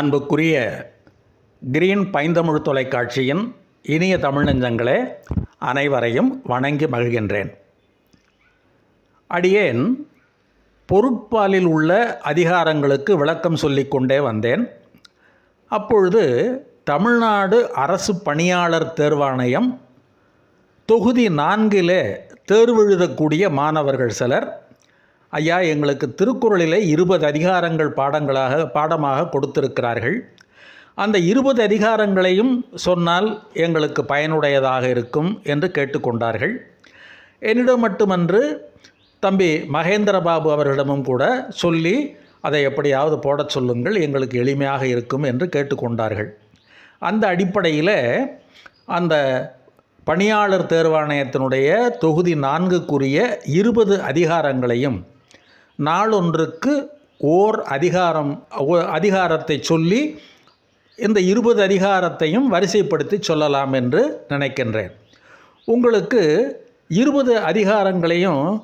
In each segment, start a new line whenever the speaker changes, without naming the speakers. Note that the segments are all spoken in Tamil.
அன்புக்குரிய கிரீன் பைந்தமிழ் தொலைக்காட்சியின் இனிய தமிழ் நெஞ்சங்களே அனைவரையும் வணங்கி மகிழ்கின்றேன். அடியேன் பொருட்பாலில் உள்ள அதிகாரங்களுக்கு விளக்கம் சொல்லிக்கொண்டே வந்தேன். அப்பொழுது தமிழ்நாடு அரசு பணியாளர் தேர்வாணையம் தொகுதி நான்கிலே தேர்வெழுதக்கூடிய மாணவர்கள் சிலர் ஐயா எங்களுக்கு திருக்குறளிலே இருபது அதிகாரங்கள் பாடங்களாக பாடமாக கொடுத்திருக்கிறார்கள். அந்த இருபது அதிகாரங்களையும் சொன்னால் எங்களுக்கு பயனுடையதாக இருக்கும் என்று கேட்டுக்கொண்டார்கள். என்னிடம் மட்டுமன்று தம்பி மகேந்திரபாபு அவர்களிடமும் கூட சொல்லி அதை எப்படியாவது போடச் சொல்லுங்கள் எங்களுக்கு எளிமையாக இருக்கும் என்று கேட்டுக்கொண்டார்கள். அந்த அடிப்படையில் அந்த பணியாளர் தேர்வாணையத்தினுடைய தொகுதி நான்குக்குரிய இருபது அதிகாரங்களையும் நாளொன்றுக்கு ஓர் அதிகாரம் ஓ- அதிகாரத்தை சொல்லி இந்த இருபது அதிகாரத்தையும் வரிசைப்படுத்தி சொல்லலாம் என்று நினைக்கின்றேன். உங்களுக்கு இருபது அதிகாரங்களையும்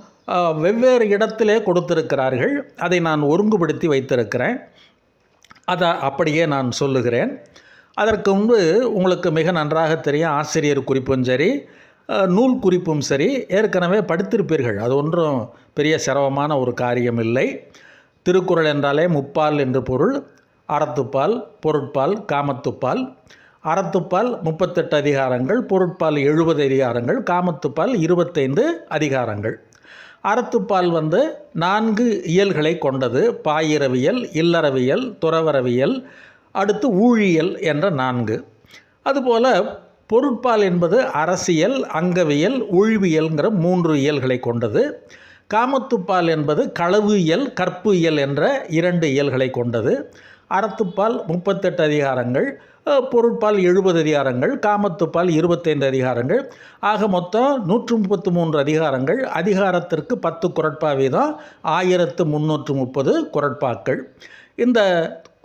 வெவ்வேறு இடத்திலே கொடுத்திருக்கிறார்கள். அதை நான் ஒருங்குபடுத்தி வைத்திருக்கிறேன். அதை அப்படியே நான் சொல்லுகிறேன். அதற்கு முன்பு உங்களுக்கு மிக நன்றாக தெரியும் ஆசிரியர் குறிப்பும் சரி நூல் குறிப்பும் சரி ஏற்கனவே படித்திருப்பீர்கள். அது ஒன்றும் பெரிய சிரமமான ஒரு காரியம் இல்லை திருக்குறள் என்றாலே முப்பால் என்று பொருள். அறத்துப்பால் பொருட்பால் காமத்துப்பால். அறத்துப்பால் முப்பத்தெட்டு அதிகாரங்கள் பொருட்பால் எழுபது அதிகாரங்கள் காமத்துப்பால் இருபத்தைந்து அதிகாரங்கள். அறத்துப்பால் வந்து நான்கு இயல்களை கொண்டது. பாயிரவியல் இல்லறவியல் துறவரவியல் அடுத்து ஊழியல் என்ற நான்கு. அதுபோல் பொருட்பால் என்பது அரசியல் அங்கவியல் உழிவியல்ங்கிற மூன்று இயல்களை கொண்டது. காமத்துப்பால் என்பது களவு இயல் கற்பு இயல் என்ற இரண்டு இயல்களை கொண்டது. அறத்துப்பால் முப்பத்தெட்டு அதிகாரங்கள் பொருட்பால் எழுபது அதிகாரங்கள் காமத்துப்பால் இருபத்தைந்து அதிகாரங்கள். ஆக மொத்தம் நூற்று முப்பத்து மூன்று அதிகாரங்கள். அதிகாரத்திற்கு பத்து குரட்பா வீதம் ஆயிரத்து முந்நூற்று முப்பது குரட்பாக்கள். இந்த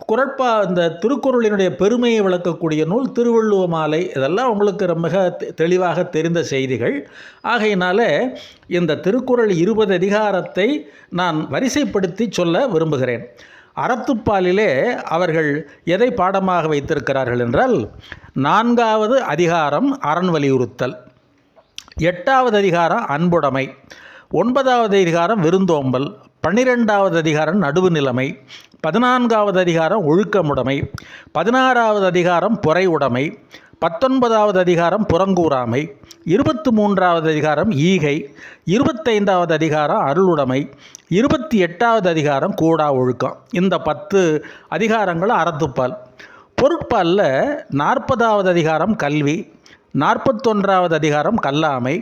குரட்பா இந்த திருக்குறளினுடைய பெருமையை விளக்கக்கூடிய நூல் திருவள்ளுவ மாலை. இதெல்லாம் உங்களுக்கு ரொம்ப மிக தெ- தெளிவாக தெரிந்த செய்திகள். ஆகையினால இந்த திருக்குறள் இருபது அதிகாரத்தை நான் வரிசைப்படுத்தி சொல்ல விரும்புகிறேன். அறத்துப்பாலிலே அவர்கள் எதை பாடமாக வைத்திருக்கிறார்கள் என்றால் நான்காவது அதிகாரம் அரண் வலியுறுத்தல். எட்டாவது அதிகாரம் அன்புடைமை. ஒன்பதாவது அதிகாரம் விருந்தோம்பல். பன்னிரெண்டாவது அதிகாரம் நடுவு நிலைமை. பதினான்காவது அதிகாரம் ஒழுக்கமுடைமை பதினாறாவது அதிகாரம் பொறை உடைமை பத்தொன்பதாவது அதிகாரம் புறங்கூறாமை இருபத்து மூன்றாவது அதிகாரம் ஈகை இருபத்தைந்தாவது அதிகாரம் அருளுடைமை இருபத்தி எட்டாவது அதிகாரம் கூடா ஒழுக்கம். இந்த பத்து அதிகாரங்கள் அறத்துப்பால். பொருட்பாலில் நாற்பதாவது அதிகாரம் கல்வி நாற்பத்தொன்றாவது அதிகாரம் கல்லாமை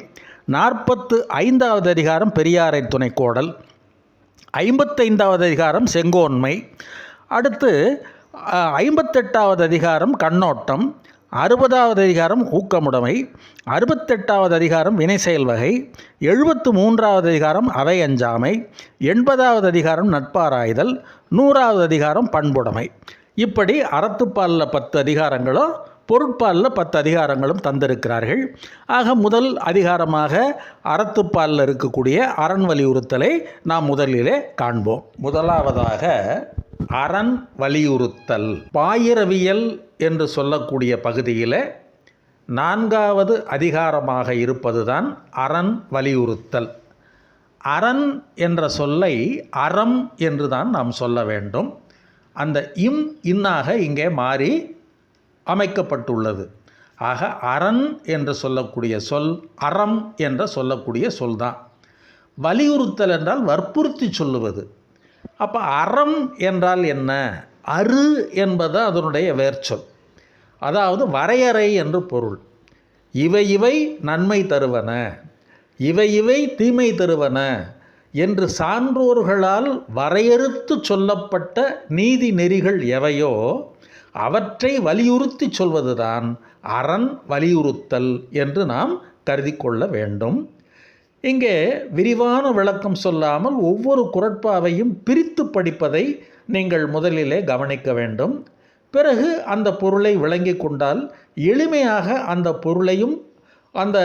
நாற்பத்து ஐந்தாவது அதிகாரம் பெரியாரை துணைக்கோடல் ஐம்பத்தைந்தாவது அதிகாரம் செங்கோன்மை. அடுத்து ஐம்பத்தெட்டாவது அதிகாரம் கண்ணோட்டம். அறுபதாவது அதிகாரம் ஊக்கமுடைமை. அறுபத்தெட்டாவது அதிகாரம் வினை செயல் வகை. எழுபத்து மூன்றாவது அதிகாரம் அவை அஞ்சாமை. எண்பதாவது அதிகாரம் நட்பாராய்தல். நூறாவது அதிகாரம் பண்புடைமை. இப்படி அறத்துப்பாலில் பத்து அதிகாரங்களும் பொருட்பாலில் பத்து அதிகாரங்களும் தந்திருக்கிறார்கள். ஆக முதல் அதிகாரமாக அறத்துப்பாலில் இருக்கக்கூடிய அரண் வலியுறுத்தலை நாம் முதலிலே காண்போம். முதலாவதாக அரண் வலியுறுத்தல். பாயிரவியல் என்று சொல்லக்கூடிய பகுதியில் நான்காவது அதிகாரமாக இருப்பதுதான் அரண் வலியுறுத்தல். அரண் என்ற சொல்லை அறம் என்று தான் நாம் சொல்ல வேண்டும். அந்த இம் இன்னாக இங்கே மாறி அமைக்கப்பட்டுள்ளது. ஆக அரண் என்று சொல்லக்கூடிய சொல் அறம் என்று சொல்லக்கூடிய சொல்தான். வலியுறுத்தல் என்றால் வற்புறுத்தி சொல்லுவது. அப்போ அறம் என்றால் என்ன? அரு என்பது அதனுடைய வேர்ச்சொல். அதாவது வரையறை என்று பொருள். இவை இவை நன்மை தருவன. இவை இவை தீமை தருவன என்று சான்றோர்களால் வரையறுத்து சொல்லப்பட்ட நீதி நெறிகள் எவையோ அவற்றை வலியுறுத்தி சொல்வதுதான் அரண் வலியுறுத்தல் என்று நாம் கருதி கொள்ள வேண்டும். இங்கே விரிவான விளக்கம் சொல்லாமல் ஒவ்வொரு குரட்பாவையும் பிரித்து படிப்பதை நீங்கள் முதலிலே கவனிக்க வேண்டும். பிறகு அந்த பொருளை விளங்கி கொண்டால் எளிமையாக அந்த பொருளையும் அந்த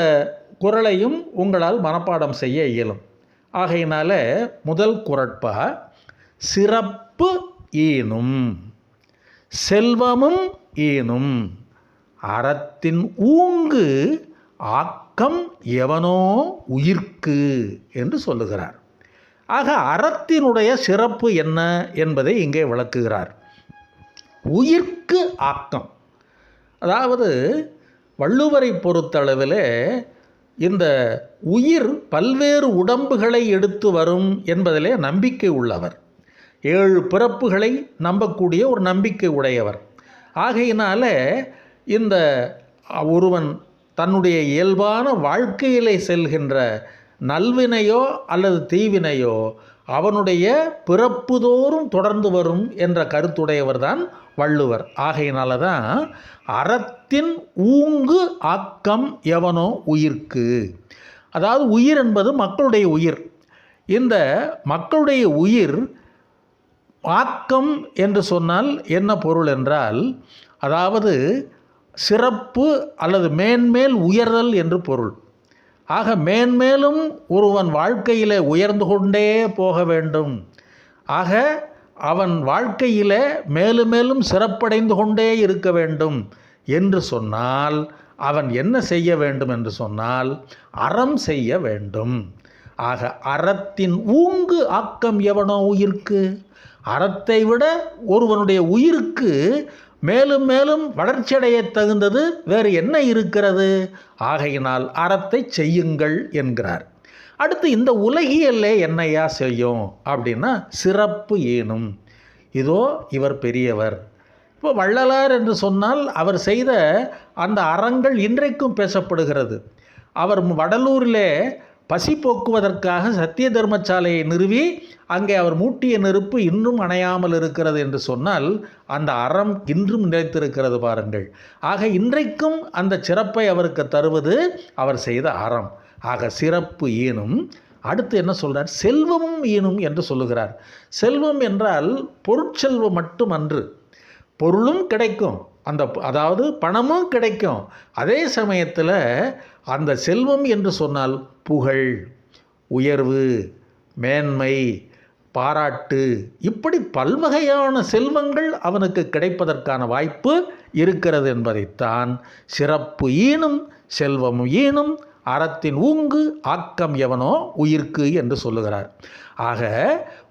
குரலையும் உங்களால் மனப்பாடம் செய்ய இயலும். ஆகையினால முதல் குரட்பா சிறப்பு ஈனும். செல்வமும் ஏனும். அறத்தின் ஊங்கு ஆக்கம் எவனோ உயிர்க்கு என்று சொல்லுகிறார். ஆக அறத்தினுடைய சிறப்பு என்ன என்பதை இங்கே விளக்குகிறார். உயிர்க்கு ஆக்கம். அதாவது வள்ளுவரை பொறுத்தளவில் இந்த உயிர் பல்வேறு உடம்புகளை எடுத்து வரும் என்பதிலே நம்பிக்கை உள்ளவர். ஏழு பிறப்புகளை நம்பக்கூடிய ஒரு நம்பிக்கை உடையவர். ஆகையினால இந்த ஒருவன் தன்னுடைய இயல்பான வாழ்க்கையிலே செல்கின்ற நல்வினையோ அல்லது தீவினையோ அவனுடைய பிறப்புதோறும் தொடர்ந்து வரும் என்ற கருத்துடையவர் தான் வள்ளுவர். ஆகையினால தான் அறத்தின் ஊங்கு ஆக்கம் எவனோ உயிர்க்கு. அதாவது உயிர் என்பது மக்களுடைய உயிர். இந்த மக்களுடைய உயிர் ஆக்கம் என்று சொன்னால் என்ன பொருள் என்றால் அதாவது சிறப்பு அல்லது மேன்மேல் உயர்தல் என்று பொருள். ஆக மேன்மேலும் ஒருவன் வாழ்க்கையில் உயர்ந்து கொண்டே போக வேண்டும். ஆக அவன் வாழ்க்கையில் மேலும் மேலும் சிறப்படைந்து கொண்டே இருக்க வேண்டும் என்று சொன்னால் அவன் என்ன செய்ய வேண்டும் என்று சொன்னால் அறம் செய்ய வேண்டும். ஆக அறத்தின் ஊங்கு ஆக்கம் எவனோ உயிர்க்கு? அறத்தை விட ஒருவனுடைய உயிருக்கு மேலும் மேலும் வளர்ச்சியடைய தகுந்தது வேறு என்ன இருக்கிறது? ஆகையினால் அறத்தை செய்யுங்கள் என்கிறார். அடுத்து இந்த உலகியல்லே என்னையா செய்யும்? அப்படின்னா சிறப்பு ஏனும். இதோ இவர் பெரியவர். இப்போ வள்ளலார் என்று சொன்னால் அவர் செய்த அந்த அறங்கள் இன்றைக்கும் பேசப்படுகிறது. அவர் வடலூரிலே பசி போக்குவதற்காக சத்திய தர்மசாலையை நிறுவி அங்கே அவர் மூட்டிய நெருப்பு இன்னும் அணையாமல் இருக்கிறது என்று சொன்னால் அந்த அறம் இன்றும் நிலைத்திருக்கிறது பாருங்கள். ஆக இன்றைக்கும் அந்த சிறப்பை அவருக்கு தருவது அவர் செய்த அறம். ஆக சிறப்பு ஈனும் அடுத்து என்ன சொல்கிறார் செல்வமும் ஈனும் என்று சொல்லுகிறார். செல்வம் என்றால் பொருட்செல்வம் மட்டும் அன்று பொருளும் கிடைக்கும். அந்த அதாவது பணமும் கிடைக்கும். அதே சமயத்தில் அந்த செல்வம் என்று சொன்னால் புகழ் உயர்வு மேன்மை பாராட்டு. இப்படி பல்வகையான செல்வங்கள் அவனுக்கு கிடைப்பதற்கான வாய்ப்பு இருக்கிறது என்பதைத்தான் சிறப்பு ஈனும் செல்வம் ஈனும் அறத்தின் ஊங்கு ஆக்கம் எவனோ உயிர்க்கு என்று சொல்லுகிறார். ஆக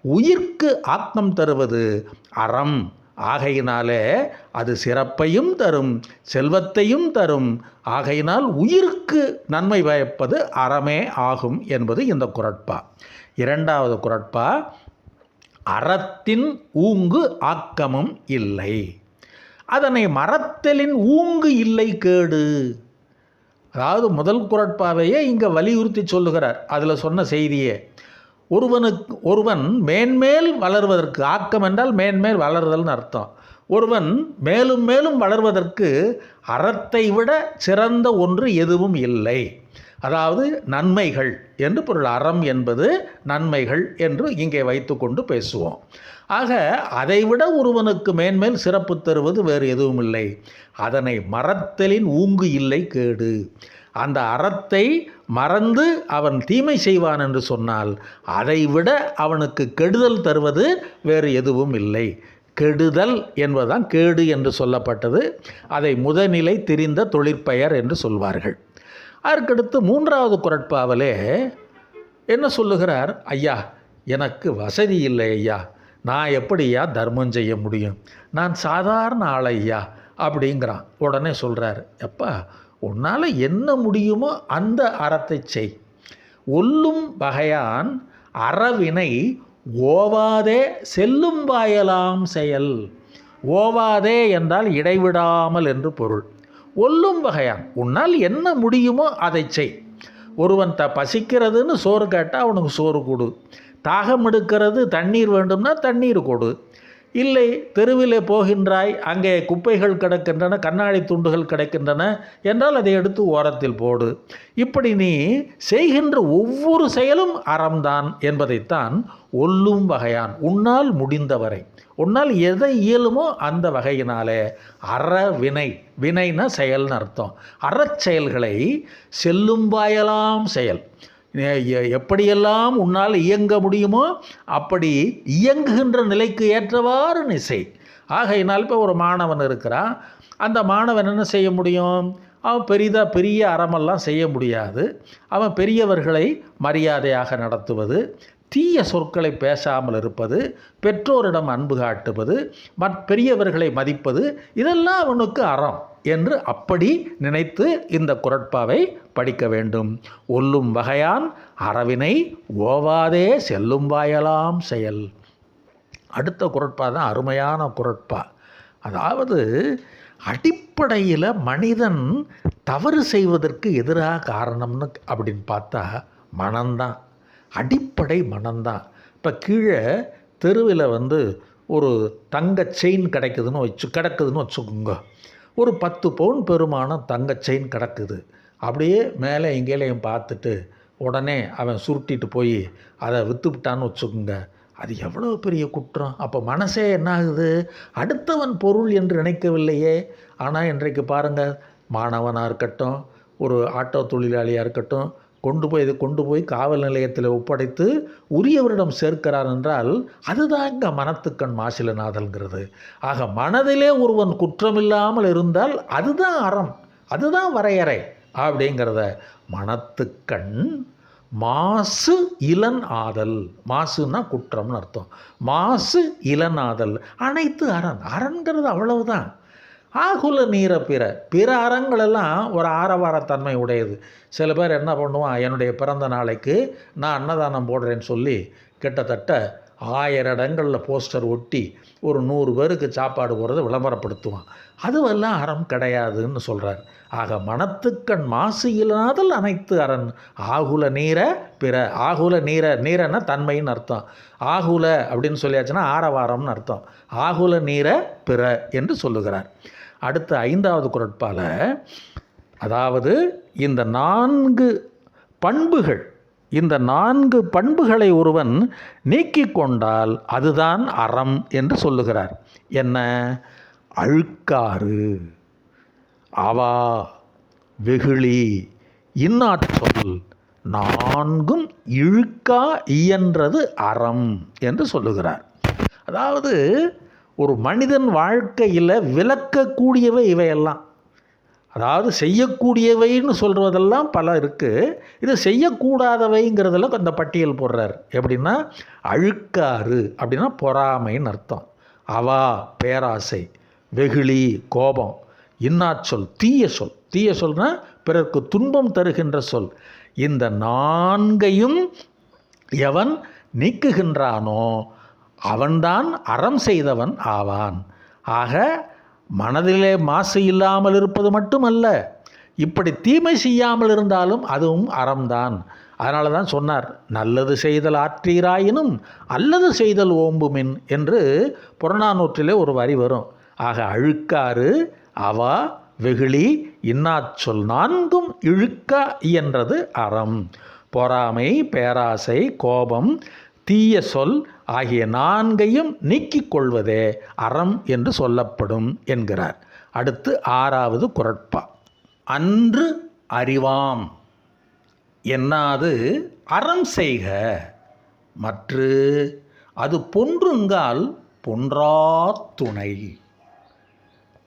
உயிர்க்கு ஆக்கம் தருவது அறம். ஆகையினாலே அது சிறப்பையும் தரும் செல்வத்தையும் தரும். ஆகையினால் உயிருக்கு நன்மை பயப்பது அறமே ஆகும் என்பது இந்த குரட்பா. இரண்டாவது குரட்பா அறத்தின் ஊங்கு ஆக்கமும் இல்லை. அதனை மரத்தலின் ஊங்கு இல்லை கேடு. அதாவது முதல் குரட்பாவையே இங்கே வலியுறுத்தி சொல்லுகிறார். அதில் சொன்ன செய்தியே ஒருவனுக்கு ஒருவன் மேன்மேல் வளர்வதற்கு ஆக்கம் என்றால் மேன்மேல் வளர்தல்னு அர்த்தம். ஒருவன் மேலும் மேலும் வளர்வதற்கு அறத்தை விட சிறந்த ஒன்று எதுவும் இல்லை. அதாவது நன்மைகள் என்று பொருள். அறம் என்பது நன்மைகள் என்று இங்கே வைத்துக்கொண்டு பேசுவோம். ஆக அதைவிட ஒருவனுக்கு மேன்மேல் சிறப்பு தருவது வேறு எதுவும் இல்லை. அதனை மரத்தலின் ஊங்கு இல்லை கேடு. அந்த அறத்தை மறந்து அவன் தீமை செய்வான் என்று சொன்னால் அதைவிட அவனுக்கு கெடுதல் தருவது வேறு எதுவும் இல்லை. கெடுதல் என்பதுதான் கேடு என்று சொல்லப்பட்டது. அதை முதநிலை தெரிந்த தொழிற்பெயர் என்று சொல்வார்கள். அதற்கடுத்து மூன்றாவது குரட்பாவலே என்ன சொல்லுகிறார்? ஐயா எனக்கு வசதி இல்லை ஐயா. நான் எப்படியா தர்மம் செய்ய முடியும்? நான் சாதாரண ஆள் ஐயா? அப்படிங்கிறான். உடனே சொல்கிறார் எப்பா உன்னால் என்ன முடியுமோ அந்த அறத்தை செய். ஒல்லும் வகையான் அறவினை ஓவாதே செல்லும் வாயலாம் செயல். ஓவாதே என்றால் இடைவிடாமல் என்று பொருள். ஒல்லும் வகையான் உன்னால் என்ன முடியுமோ அதை செய். ஒருவன் த பசிக்கிறதுன்னு சோறு கேட்டால் அவனுக்கு சோறு கொடு. தாகம் எடுக்கிறது தண்ணீர் வேண்டும்னா தண்ணீர் கொடு. இல்லை தெருவிலே போகின்றாய் அங்கே குப்பைகள் கிடக்கின்றன கண்ணாடி துண்டுகள் கிடைக்கின்றன என்றால் அதை எடுத்து ஓரத்தில் போடு. இப்படி நீ செய்கின்ற ஒவ்வொரு செயலும் அறம்தான் என்பதைத்தான் ஒல்லும் வகையான். உன்னால் முடிந்தவரை உன்னால் எதை இயலுமோ அந்த வகையினாலே அற வினை வினைனா செயல்னு அர்த்தம். அறச்செயல்களை செல்லும் வாயலாம் செயல். எப்படியெல்லாம் உன்னால் இயங்க முடியுமோ அப்படி இயங்குகின்ற நிலைக்கு ஏற்றவாறு நீ செய். ஆகையினால் இப்போ ஒரு மாணவன் இருக்கிறான் அந்த மாணவன் என்ன செய்ய முடியும்? அவன் பெரிதாக பெரிய அறமெல்லாம் செய்ய முடியாது. அவன் பெரியவர்களை மரியாதையாக நடத்துவது தீய சொற்களை பேசாமல் இருப்பது பெற்றோரிடம் அன்பு காட்டுவது மற் பெரியவர்களை மதிப்பது இதெல்லாம் அவனுக்கு அறம். என்று அப்படி நினைத்து இந்த குரட்பாவை படிக்க வேண்டும். ஒல்லும் வகையான் அறவினை ஓவாதே செல்லும் வாயலாம் செயல். அடுத்த குரட்பா தான் அருமையான குரட்பா. அதாவது அடிப்படையில் மனிதன் தவறு செய்வதற்கு எதிராக காரணம்னு அப்படின்னு பார்த்தா மனம்தான் அடிப்படை மனம்தான் இப்போ கீழே தெருவில் வந்து ஒரு தங்க செயின் கிடைக்குதுன்னு வச்சு கிடக்குதுன்னு வச்சுக்கோங்க. ஒரு பத்து பவுன் பெருமான தங்க செயின் கிடக்குது. அப்படியே மேலே எங்கேலையும் பார்த்துட்டு உடனே அவன் சுருட்டிட்டு போய் அதை விற்றுவிட்டான்னு வச்சுக்கோங்க. அது எவ்வளோ பெரிய குற்றம்? அப்போ மனசே என்ன ஆகுது அடுத்தவன் பொருள் என்று நினைக்கவில்லையே. ஆனால் இன்றைக்கு பாருங்கள் மாணவனாக இருக்கட்டும் ஒரு ஆட்டோ தொழிலாளியாக இருக்கட்டும் கொண்டு போய் இதை கொண்டு போய் காவல் நிலையத்தில் ஒப்படைத்து உரியவரிடம் சேர்க்கிறார் என்றால் அதுதான் இங்கே மனத்துக்கண் மாசிலநாதல்ங்கிறது ஆக மனதிலே ஒருவன் குற்றமில்லாமல் இருந்தால் அதுதான் அறம் அதுதான் வரையறை அப்படிங்கிறத மனத்துக்கண் மாசு இளன் ஆதல். மாசுன்னா குற்றம்னு அர்த்தம். மாசு இளன் ஆதல். அனைத்து அரண் அரண்கிறது அவ்வளவுதான். ஆகுல நீர பிற. பிற அறங்களெல்லாம் ஒரு ஆரவாரத்தன்மை உடையது. சில பேர் என்ன பண்ணுவான் என்னுடைய பிறந்த நாளைக்கு நான் அன்னதானம் போடுறேன்னு சொல்லி கிட்டத்தட்ட ஆயிரம் இடங்களில் போஸ்டர் ஒட்டி ஒரு நூறு பேருக்கு சாப்பாடு போகிறத விளம்பரப்படுத்துவான். அதுவெல்லாம் அறம் கிடையாதுன்னு சொல்கிறார் ஆக மனத்துக்கண் மாசு இல்லாதல் அனைத்து அரண் ஆகுல நீர பிற. ஆகுல நீர நீரன்னா தன்மைன்னு அர்த்தம். ஆகுல அப்படின்னு சொல்லியாச்சுன்னா ஆரவாரம்னு அர்த்தம். ஆகுல நீர பிற என்று சொல்லுகிறார். அடுத்த ஐந்தாவது குரட்பால் அதாவது இந்த நான்கு பண்புகள் இந்த நான்கு பண்புகளை ஒருவன் நீக்கிக் கொண்டால் அதுதான் அறம் என்று சொல்லுகிறார். என்ன? அழுக்காறு. அவா வெகுளி இன்னாற்றொல் நான்கும் இழுக்கா இயன்றது அறம் என்று சொல்லுகிறார். அதாவது ஒரு மனிதன் வாழ்க்கையில் விளக்கக்கூடியவை இவையெல்லாம். அதாவது செய்யக்கூடியவைன்னு சொல்கிறதெல்லாம் பல இருக்குது இது செய்யக்கூடாதவைங்கிறதுல அந்த பட்டியல் போடுறார். எப்படின்னா அழுக்காறு அப்படின்னா பொறாமைன்னு அர்த்தம். அவா பேராசை வெகுளி கோபம் இன்னாச்சொல் தீய சொல். தீய சொல்னா பிறர்க்கு துன்பம் தருகின்ற சொல். இந்த நான்கையும் எவன் நீக்குகின்றானோ அவன்தான் அறம் செய்தவன் ஆவான். ஆக மனதிலே மாசு இல்லாமல் இருப்பது மட்டுமல்ல இப்படி தீமை செய்யாமல் இருந்தாலும் அதுவும் அறம்தான். அதனால தான் சொன்னார் நல்லது செய்தல் ஆற்றீராயினும் அல்லது செய்தல் ஓம்புமின் என்று புறநானூற்றிலே ஒரு வரி வரும். ஆக அழுக்காறு அவா வெகுளி இன்னாச்சொல் நான்கும் இழுக்கா இயன்றது அறம். பொறாமை பேராசை கோபம் தீய சொல் ஆகிய நான்கையும் நீக்கிக் கொள்வதே அறம் என்று சொல்லப்படும் என்கிறார். அடுத்து ஆறாவது குரட்பா. அன்று அறிவாம். என்னாது? அறம் செய்க. மற்று அது பொன்றுங்கால் பொன்றா துணை.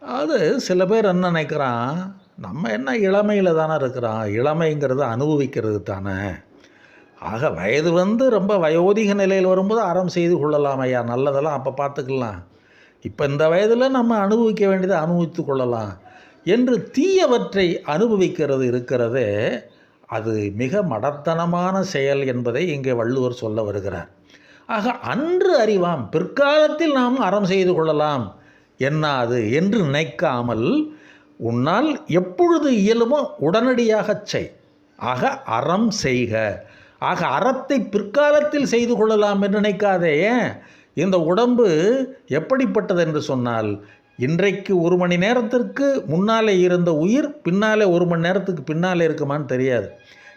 அது சில பேர் என்ன நினைக்கிறான்? நம்ம என்ன இளமையில் தானே இருக்கிறான்? இளமைங்கிறது அனுபவிக்கிறது தானே. ஆக வயது வந்து ரொம்ப வயோதிக நிலையில் வரும்போது அறம் செய்து கொள்ளலாம் ஐயா. நல்லதெல்லாம் அப்போ பார்த்துக்கலாம். இப்போ இந்த வயதில் நம்ம அனுபவிக்க வேண்டியதை அனுபவித்து கொள்ளலாம். என்று தீயவற்றை அனுபவிக்கிறது இருக்கிறதே அது மிக மடத்தனமான செயல் என்பதை இங்கே வள்ளுவர் சொல்ல வருகிறார். ஆக அன்று அறிவாம் பிற்காலத்தில் நாம் அறம் செய்து கொள்ளலாம். என்னாது என்று நினைக்காமல் உன்னால் எப்பொழுது இயலுமோ உடனடியாகச் செய். ஆக அறம் செய்க. ஆக அறத்தை பிற்காலத்தில் செய்து கொள்ளலாம் என்று நினைக்காதே. ஏன் இந்த உடம்பு எப்படிப்பட்டது என்று சொன்னால் இன்றைக்கு ஒரு மணி நேரத்திற்கு முன்னாலே இருந்த உயிர் பின்னாலே ஒரு மணி நேரத்துக்கு பின்னாலே இருக்குமான்னு தெரியாது.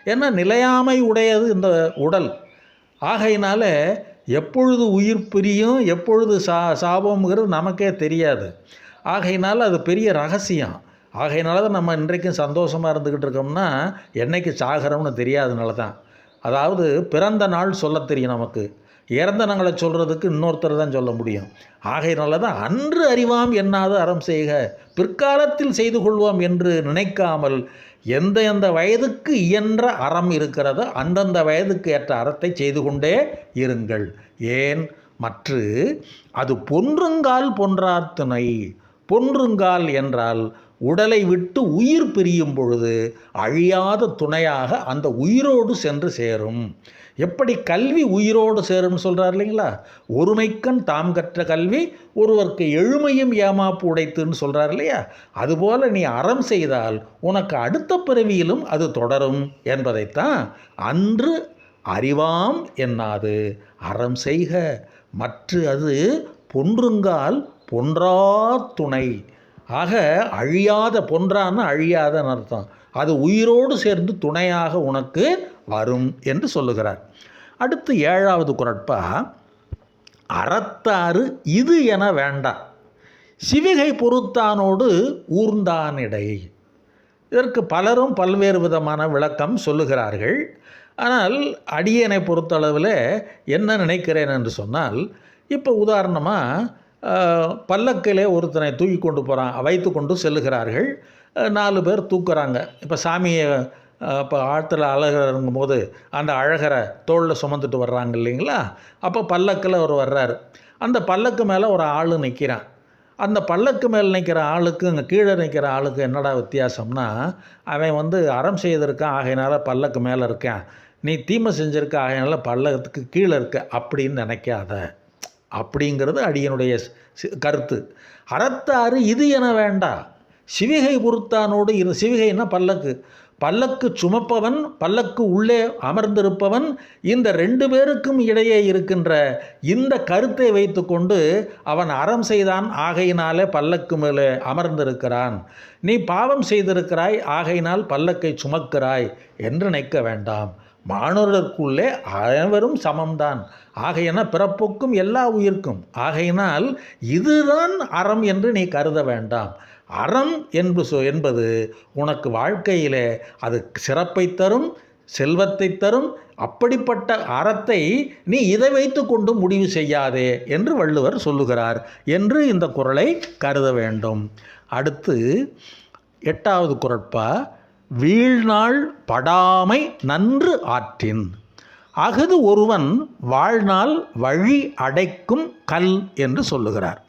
ஏன்னா நிலையாமை உடையது இந்த உடல். ஆகையினால எப்பொழுது உயிர் பிரியும் எப்பொழுது சா சாபம்ங்கிறது நமக்கே தெரியாது. ஆகையினால அது பெரிய ரகசியம். ஆகையினால தான் நம்ம இன்றைக்கும் சந்தோஷமாக இருந்துக்கிட்டு இருக்கோம்னா என்னைக்கு சாகிறோம்னு தெரியாதனால தான் அதாவது பிறந்த நாள் சொல்ல தெரியும் நமக்கு. இறந்தனங்களை சொல்கிறதுக்கு இன்னொருத்தர் தான் சொல்ல முடியும். ஆகையினால தான் அன்று அறிவாம் என்னாது அறம் செய்க பிற்காலத்தில் செய்து கொள்வோம் என்று நினைக்காமல் எந்த எந்த வயதுக்கு இயன்ற அறம் இருக்கிறதோ அந்தந்த வயதுக்கு ஏற்ற அறத்தை செய்து கொண்டே இருங்கள். ஏன்? மற்று அது பொன்றுங்கால் பொன்றாத்துணை பொன்றுங்கால் என்றால் உடலை விட்டு உயிர் பிரியும் பொழுது அழியாத துணையாக அந்த உயிரோடு சென்று சேரும். எப்படி கல்வி உயிரோடு சேரும்னு சொல்கிறார் இல்லைங்களா? ஒருமைக்கண் தாம் கற்ற கல்வி ஒருவருக்கு எழுமையும் ஏமாப்பு உடைத்துன்னு சொல்கிறார் இல்லையா? அதுபோல் நீ அறம் செய்தால் உனக்கு அடுத்த பிறவியிலும் அது தொடரும் என்பதைத்தான் அன்று அறிவாம் என்னாது. அறம் செய்க. மற்ற அது பொன்றுங்கால் பொன்றா துணை. ஆக அழியாத பொன்றான்னு அழியாதன்னு அர்த்தம். அது உயிரோடு சேர்ந்து துணையாக உனக்கு வரும் என்று சொல்லுகிறார். அடுத்து ஏழாவது குரட்பா அறத்தாறு இது என வேண்டாம் சிவிகை பொறுத்தானோடு ஊர்ந்தானிடை. இதற்கு பலரும் பல்வேறு விதமான விளக்கம் சொல்லுகிறார்கள். ஆனால் அடியனை பொறுத்தளவில் என்ன நினைக்கிறேன் என்று சொன்னால் இப்போ உதாரணமாக பல்லக்கிலே ஒருத்தனை தூக்கி கொண்டு போகிறான் வைத்து கொண்டு செல்லுகிறார்கள். நாலு பேர் தூக்குறாங்க. இப்போ சாமியை இப்போ ஆற்றுல அழகிறங்கும் போது அந்த அழகரை தோளில் சுமந்துட்டு வர்றாங்க இல்லைங்களா? அப்போ பல்லக்கில் அவர் வர்றாரு. அந்த பல்லக்கு மேலே ஒரு ஆள் நிற்கிறான் அந்த பல்லக்கு மேலே நிற்கிற ஆளுக்கு அங்கே கீழே நிற்கிற ஆளுக்கு என்னடா வித்தியாசம்னா அவன் வந்து அறம் செய்திருக்கான் ஆகையினால பல்லக்கு மேலே இருக்கான். நீ தீமை செஞ்சிருக்க ஆகையினால பல்லக்கத்துக்கு கீழே இருக்க அப்படின்னு நினைக்காத. அப்படிங்கிறது அடியனுடைய கருத்து. அறத்தாறு இது என வேண்டாம் சிவிகை பொறுத்தானோடு இரு சிவிகைன்னா பல்லக்கு. பல்லக்கு சுமப்பவன் பல்லக்கு உள்ளே அமர்ந்திருப்பவன் இந்த ரெண்டு பேருக்கும் இடையே இருக்கின்ற இந்த கருத்தை வைத்துக்கொண்டு அவன் அறம் செய்தான் ஆகையினாலே பல்லக்கு மேலே அமர்ந்திருக்கிறான். நீ பாவம் செய்திருக்கிறாய் ஆகையினால் பல்லக்கை சுமக்கிறாய் என்று நினைக்க வேண்டாம். மாணவர்களுக்குள்ளே அனைவரும் சமம்தான். ஆகையென பிறப்புக்கும் எல்லா உயிர்க்கும். ஆகையினால் இதுதான் அறம் என்று நீ கருத வேண்டாம். அறம் என்பது சொ- என்பது உனக்கு வாழ்க்கையிலே அது சிறப்பை தரும் செல்வத்தை தரும். அப்படிப்பட்ட அறத்தை நீ இதை வைத்து கொண்டு முடிவு செய்யாதே என்று வள்ளுவர் சொல்லுகிறார் என்று இந்த குரலை கருத வேண்டும். அடுத்து எட்டாவது குறட்பா வீழ்நாள் படாமை நன்று ஆற்றின். அகது ஒருவன் வாழ்நாள் வழி அடைக்கும் கல் என்று சொல்லுகிறார்.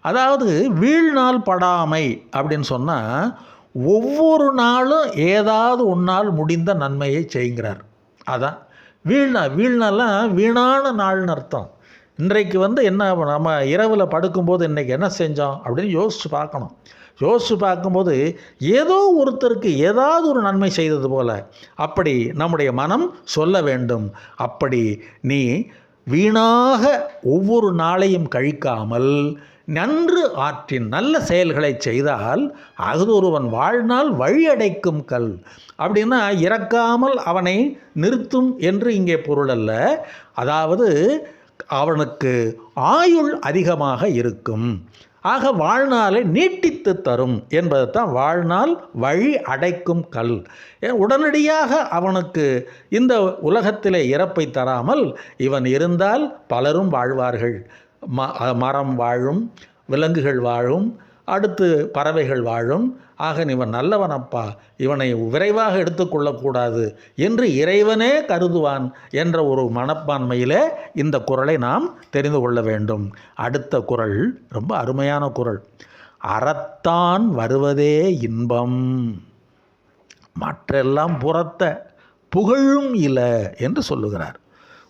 அதாவது வீழ்நாள் படாமை அப்படின்னு சொன்னால் ஒவ்வொரு நாளும் ஏதாவது உன்னால் முடிந்த நன்மையை செய்கிறார். அதான் வீழ்நாள் வீழ்நாள்லாம் வீணான நாள்னு அர்த்தம். இன்றைக்கு வந்து என்ன நம்ம இரவில் படுக்கும்போது இன்றைக்கி என்ன செஞ்சோம் அப்படின்னு யோசித்து பார்க்கணும். யோசித்து பார்க்கும்போது ஏதோ ஒருத்தருக்கு ஏதாவது ஒரு நன்மை செய்தது போல அப்படி நம்முடைய மனம் சொல்ல வேண்டும். அப்படி நீ வீணாக ஒவ்வொரு நாளையும் கழிக்காமல் நன்று ஆற்றின் நல்ல செயல்களை செய்தால் அது ஒருவன் வாழ்நாள் வழியடைக்கும் கல். அப்படின்னா இறக்காமல் அவனை நிறுத்தும் என்று இங்கே பொருள் அல்ல. அதாவது அவனுக்கு ஆயுள் அதிகமாக இருக்கும். ஆக வாழ்நாளை நீட்டித்து தரும் என்பதை தான் வாழ்நாள் வழி அடைக்கும் கல். ஏன் உடனடியாக அவனுக்கு இந்த உலகத்திலே இறப்பை தராமல் இவன் இருந்தால் பலரும் வாழ்வார்கள். ம மரம் வாழும் விலங்குகள் வாழும் அடுத்து பறவைகள் வாழும். ஆக இவன் நல்லவனப்பா இவனை விரைவாக எடுத்துக்கொள்ளக்கூடாது என்று இறைவனே கருதுவான் என்ற ஒரு மனப்பான்மையிலே இந்த குறளை நாம் தெரிந்து கொள்ள வேண்டும். அடுத்த குறள் ரொம்ப அருமையான குறள் அறத்தான் வருவதே இன்பம். மற்றெல்லாம் புறத்த புகழும் இல என்று சொல்லுகிறார்.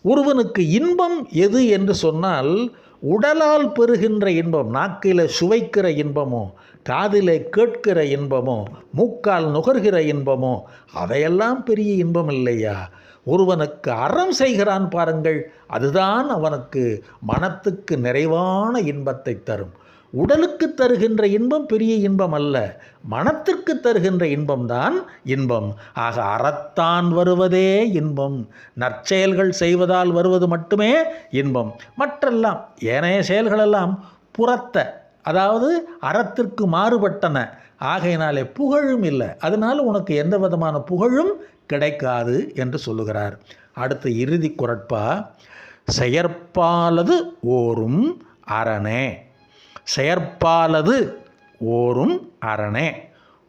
ஒருவனுக்கு இன்பம் எது என்று சொன்னால் உடலால் பெறுகின்ற இன்பம் நாக்கில் சுவைக்கிற இன்பமோ காதில் கேட்கிற இன்பமோ மூக்கால் நுகர்கிற இன்பமோ அதையெல்லாம் பெரிய இன்பம் இல்லையா? ஒருவனுக்கு அறம் செய்கிறான் பாருங்கள் அதுதான் அவனுக்கு மனத்துக்கு நிறைவான இன்பத்தை தரும். உடலுக்கு தருகின்ற இன்பம் பெரிய இன்பம் அல்ல மனத்திற்கு தருகின்ற இன்பம்தான் இன்பம். ஆக அறத்தான் வருவதே இன்பம். நற்செயல்கள் செய்வதால் வருவது மட்டுமே இன்பம். மற்றெல்லாம் ஏனைய செயல்களெல்லாம் புறத்த அதாவது அறத்திற்கு மாறுபட்டன. ஆகையினாலே புகழும் இல்லை. அதனால் உனக்கு எந்த விதமான புகழும் கிடைக்காது என்று சொல்லுகிறார். அடுத்த இறுதி குரட்பா செயற்பாலது ஓரும் அரணே. செயற்பாலது ஓரும் அரணே.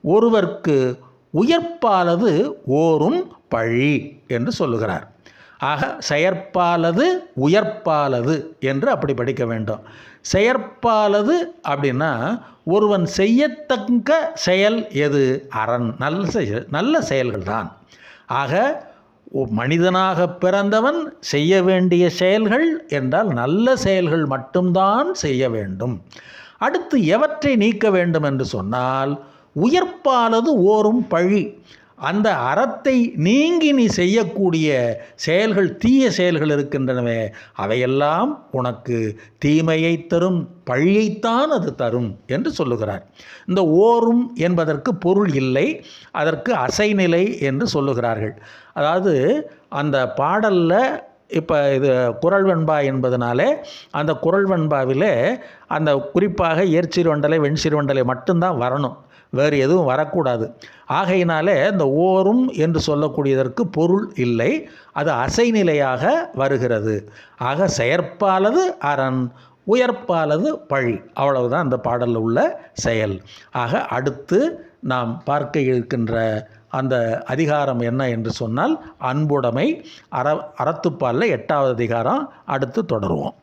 ஒருவர்க்கு உயர்ப்பாலது ஓரும் பழி என்று சொல்லுகிறார். ஆக செயற்பாலது உயர்ப்பாலது என்று அப்படி படிக்க வேண்டும். செயற்பாலது அப்படின்னா ஒருவன் செய்யத்தக்க செயல் எது? அரண். நல்ல செயல் நல்ல செயல்கள் தான் ஆக மனிதனாக பிறந்தவன் செய்ய வேண்டிய செயல்கள் என்றால் நல்ல செயல்கள் மட்டும்தான் செய்ய வேண்டும். அடுத்து எவற்றை நீக்க வேண்டும் என்று சொன்னால் உயர்ப்பானது ஓரும் பழி. அந்த அறத்தை நீங்கி நீ செய்யக்கூடிய செயல்கள் தீய செயல்கள் இருக்கின்றனவே அவையெல்லாம் உனக்கு தீமையை தரும் பழியைத்தான் அது தரும் என்று சொல்லுகிறார். இந்த ஓரும் என்பதற்கு பொருள் இல்லை அதற்கு அசைநிலை என்று சொல்லுகிறார்கள். அதாவது அந்த பாடலில் இப்போ இது குரல் வெண்பா என்பதனாலே அந்த குரல் வெண்பாவில் அந்த குறிப்பாக ஏர்ச்சிறுவண்டலை வெண்சிறுவண்டலை மட்டும்தான் வரணும். வேறு எதுவும் வரக்கூடாது. ஆகையினாலே இந்த ஓரும் என்று சொல்லக்கூடியதற்கு பொருள் இல்லை. அது அசைநிலையாக வருகிறது. ஆக செயற்பாலது அரண் உயர்ப்பாலது பழி. அவ்வளவுதான் அந்த பாடலில் உள்ள செயல். ஆக அடுத்து நாம் பார்க்க இருக்கின்ற அந்த அதிகாரம் என்ன என்று சொன்னால் அன்புடைமை. அற அறத்துப்பாலில் எட்டாவது அதிகாரம். அடுத்து தொடருவோம்.